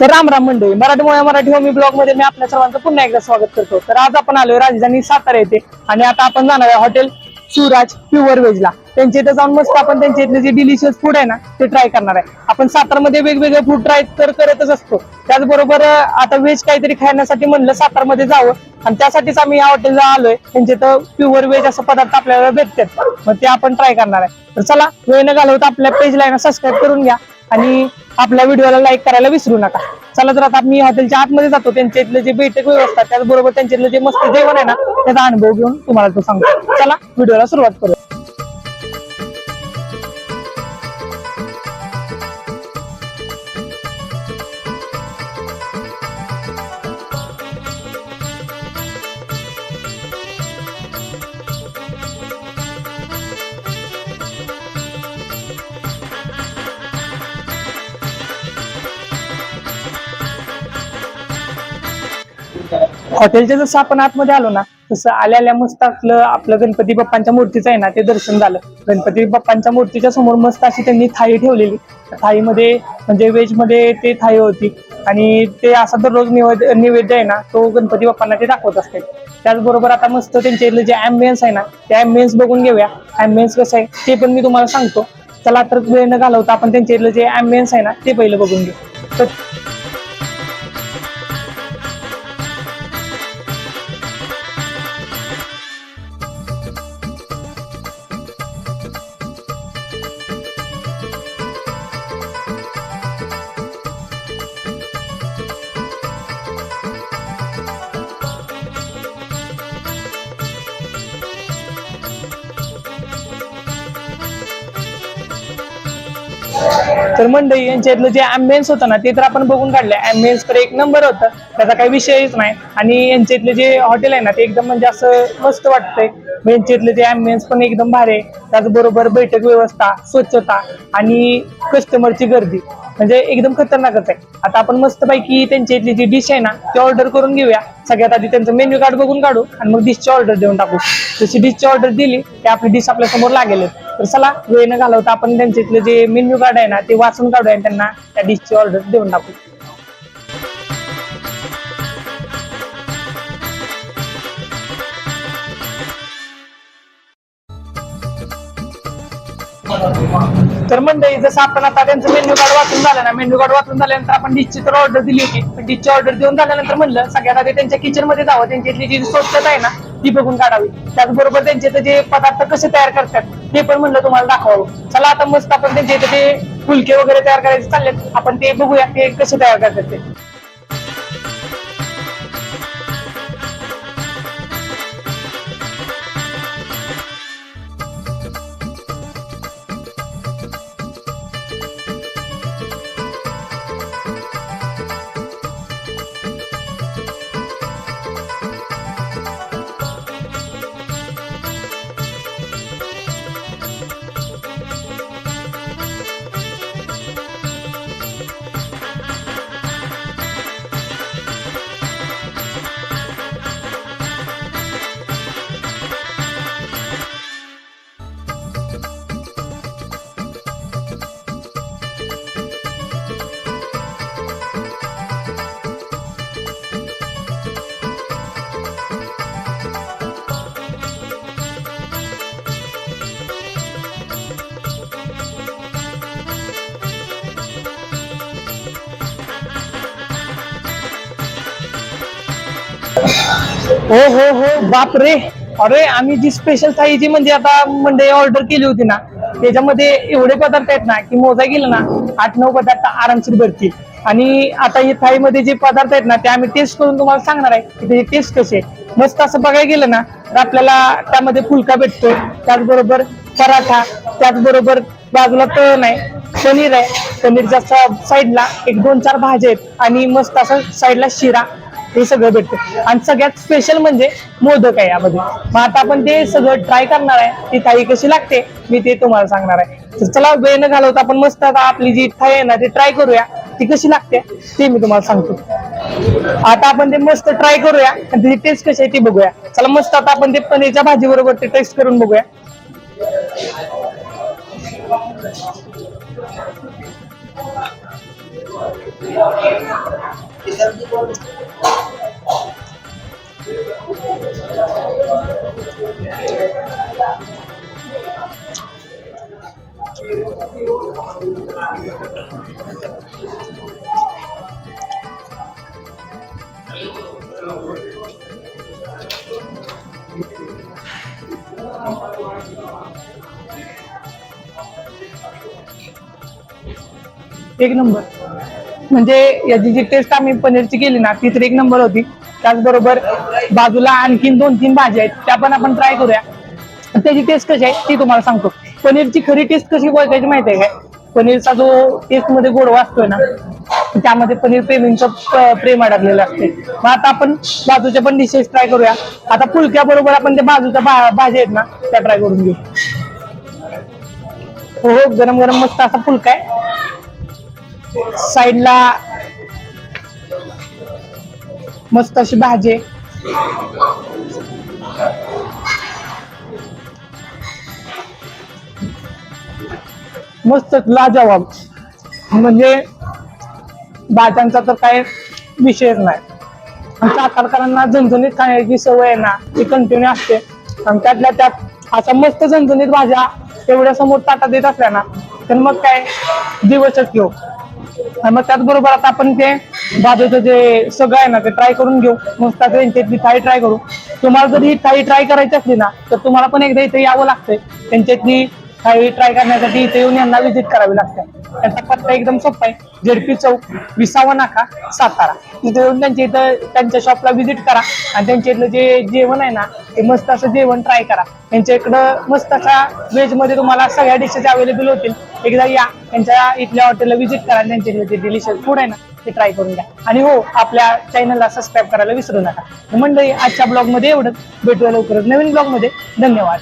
तर राम राम मंडळी मराठी मोया मराठी होमी ब्लॉगमध्ये मी आपल्या सर्वांचं पुन्हा एकदा स्वागत करतो. तर आज आपण आलोय राजधानी सातारा येथे आणि आता आपण जाणार आहे हॉटेल सुराज प्युअर व्हेजला त्यांच्या इथे जाऊन मस्त आपण त्यांच्या इथले जे डिलिशियस फूड आहे ना ते ट्राय करणार आहे. आपण सातारमध्ये वेगवेगळे फूड ट्राय तर करतच असतो. त्याचबरोबर आता व्हेज काहीतरी खाण्यासाठी म्हणलं सातारमध्ये जावं. आणि त्यासाठीच आम्ही या हॉटेलला आलोय. त्यांच्या इथं प्युअर व्हेज असं पदार्थ आपल्याला भेटतात. मग ते आपण ट्राय करणार आहे. तर चला वेळ न घालवता आपल्या पेजला आहे ना सबस्क्राईब करून घ्या. आणि आपल्या व्हिडिओला लाईक करायला विसरू नका. चला तर आता मी हॉटेलच्या आतमध्ये जातो. त्यांच्या इथलं जे बैठक व्यवस्था त्याचबरोबर त्यांच्या इथलं जे मस्त जेवण आहे ना त्याचा अनुभव घेऊन तुम्हाला तो सांगतो. चला व्हिडिओला सुरुवात करू हॉटेलच्या जसं आपण आतमध्ये आलो ना तसं आल्या आल्या मस्त आपलं आपलं गणपती बाप्पांच्या मूर्तीचं आहे ना ते दर्शन झालं. गणपती बाप्पांच्या मूर्तीच्या समोर मस्त अशी त्यांनी थाळी ठेवलेली. थाळीमध्ये म्हणजे व्हेजमध्ये ते थाळी होती. आणि ते असा दररोज निवेद निवेद्य आहे ना तो गणपती बाप्पांना ते दाखवत असते. त्याचबरोबर आता मस्त त्यांच्या इथलं जे अँबियन्स आहे ना ते अँबियन्स बघून घेऊया. अँबियन्स कसं आहे ते पण मी तुम्हाला सांगतो. चला तर वेळ न घालवता आपण त्यांच्या इथलं जे अँबियन्स आहे ना ते पहिलं बघून घेऊ. तर तर मंडळी यांच्या इथलं जे अँबियन्स होतं ना ते तर आपण बघून काढलं अँबियन्स तर एक नंबर होतं. त्याचा काही विषयच नाही. आणि यांच्या इथले जे हॉटेल आहे ना ते एकदम म्हणजे असं मस्त वाटतंय. म्हणजे यांच्या इथले जे अँबियन्स पण एकदम भारी आहे. त्याचबरोबर बैठक व्यवस्था स्वच्छता आणि कस्टमरची गर्दी. म्हणजे एकदम खतरनाकच आहे. आता आपण मस्तपैकी त्यांच्या इथली जी डिश आहे ना ती ऑर्डर करून घेऊया. सगळ्यात आधी त्यांचं मेन्यू कार्ड बघून काढू आणि मग डिशची ऑर्डर देऊन टाकू. जशी डिशची ऑर्डर दिली की आपली डिश आपल्यासमोर लागेल. तर चला वेळ न घालवता आपण त्यांच्या इथलं जे मेन्यू कार्ड आहे ना ते वाचून काढूया आणि त्यांना त्या डिशची ऑर्डर देऊन टाकू. तर मंडळी जसं आपण आता त्यांचं मेन्यू कार्ड वाचून झालं ना मेन्यू कार्ड वाचून झाल्यानंतर आपण डिशची तर ऑर्डर दिली होती. पण डिशची ऑर्डर देऊन झाल्यानंतर म्हणलं सगळ्यात आधी त्यांच्या किचनमध्ये जावं. त्यांची इथली जी स्वच्छता आहे ना ती बघून काढावी. त्याचबरोबर त्यांचे इथं जे पदार्थ कसे तयार करतात ते पण म्हणलं तुम्हाला दाखवावं. चला आता मस्त आपण त्यांच्या इथे ते फुलके वगैरे तयार करायचे चाललेत आपण ते बघूया ते कसे तयार करतात ते. हो हो हो. बाप रे अरे आम्ही जी स्पेशल थाळी जी म्हणजे आता म्हणजे ऑर्डर केली होती ना त्याच्यामध्ये एवढे पदार्थ आहेत ना की मोजा गेलं ना आठ नऊ पदार्थ आरामशीर भरतील. आणि आता ही थाळीमध्ये जे पदार्थ आहेत ना ते आम्ही टेस्ट करून तुम्हाला सांगणार आहे की त्याची टेस्ट कशी आहे मस्त असं बघायला गेलं ना तर आपल्याला त्यामध्ये फुलका भेटतो त्याचबरोबर पराठा त्याचबरोबर बाजूला तळण आहे पनीर आहे. पनीरच्या साईडला एक दोन चार भाज्या आहेत. आणि मस्त असं साईडला शिरा हे सगळं भेटतं. आणि सगळ्यात स्पेशल म्हणजे मोदक आहे यामध्ये. मग आता आपण ते सगळं ट्राय करणार आहे. ती थाळी कशी लागते मी ते तुम्हाला सांगणार आहे. तर चला वेळ न घालवता आपण मस्त आता आपली जी थाळी आहे ना ती ट्राय करूया. ती कशी लागते ते मी तुम्हाला सांगतो. आता आपण ते मस्त ट्राय करूया. आणि त्याची टेस्ट कशी आहे ती बघूया. चला मस्त आता आपण ते पनीरच्या भाजी बरोबर ते टेस्ट करून बघूया. एक नंबर. म्हणजे याची जी टेस्ट आम्ही पनीरची केली ना ती तर एक नंबर होती. त्याचबरोबर बाजूला आणखीन दोन तीन भाज्या आहेत त्या पण आपण ट्राय करूया. त्याची टेस्ट कशी आहे ती तुम्हाला सांगतो. पनीरची खरी टेस्ट कशी ओळखायची माहिती आहे काय? पनीरचा जो टेस्टमध्ये गोडवा असतोय ना त्यामध्ये पनीर प्रेमींचं प्रेम अडकलेलं असते मग आता आपण बाजूच्या पण डिशेस ट्राय करूया. आता फुलक्या बरोबर आपण त्या बाजूच्या भाज्या आहेत ना त्या ट्राय करून घेऊ. हो, हो गरम गरम मस्त असा फुलका आहे. साईडला मस्त अशी भाजी मस्त लाजवाब म्हणजे भाज्यांचा तर काही विषयच नाही. सातारकरांना झणझणीत खाण्याची सवय आहे ना ती कंटिन्यू असते. आणि त्यातल्या त्यात अशा मस्त झणझणीत भाज्या एवढ्या समोर ताटा देत असल्या ना तर मग काय? दिवसच घेऊ आणि मग त्याचबरोबर आता आपण ते बाजूचं जे सगळं आहे ना ते ट्राय करून घेऊ. मस्त त्यांच्यातली थाळी ट्राय करू. तुम्हाला जर ही थाळी ट्राय करायची असली ना तर तुम्हाला पण एकदा इथे यावं लागतंय. त्यांच्यातली काही ट्राय करण्यासाठी इथे येऊन यांना व्हिजिट करावी लागते. त्यांचा पत्ता एकदम सोपा आहे. झेडपी चौक विसावा नाका सातारा. तिथे येऊन त्यांच्या इथं त्यांच्या शॉपला व्हिजिट करा. आणि त्यांच्या इथलं जे जेवण आहे ना ते मस्त असं जेवण ट्राय करा. त्यांच्या इकडं मस्त अशा व्हेजमध्ये तुम्हाला सगळ्या डिशेस अवेलेबल होतील. एकदा या. त्यांच्या इथल्या हॉटेलला व्हिजिट करा. त्यांच्या इथलं जे डिलिशियस फूड आहे ना ते ट्राय करून घ्या. आणि हो आपल्या चॅनलला सबस्क्राईब करायला विसरू नका. मंडळी आजच्या ब्लॉगमध्ये एवढंच. भेटूया लवकरच नवीन ब्लॉगमध्ये. धन्यवाद.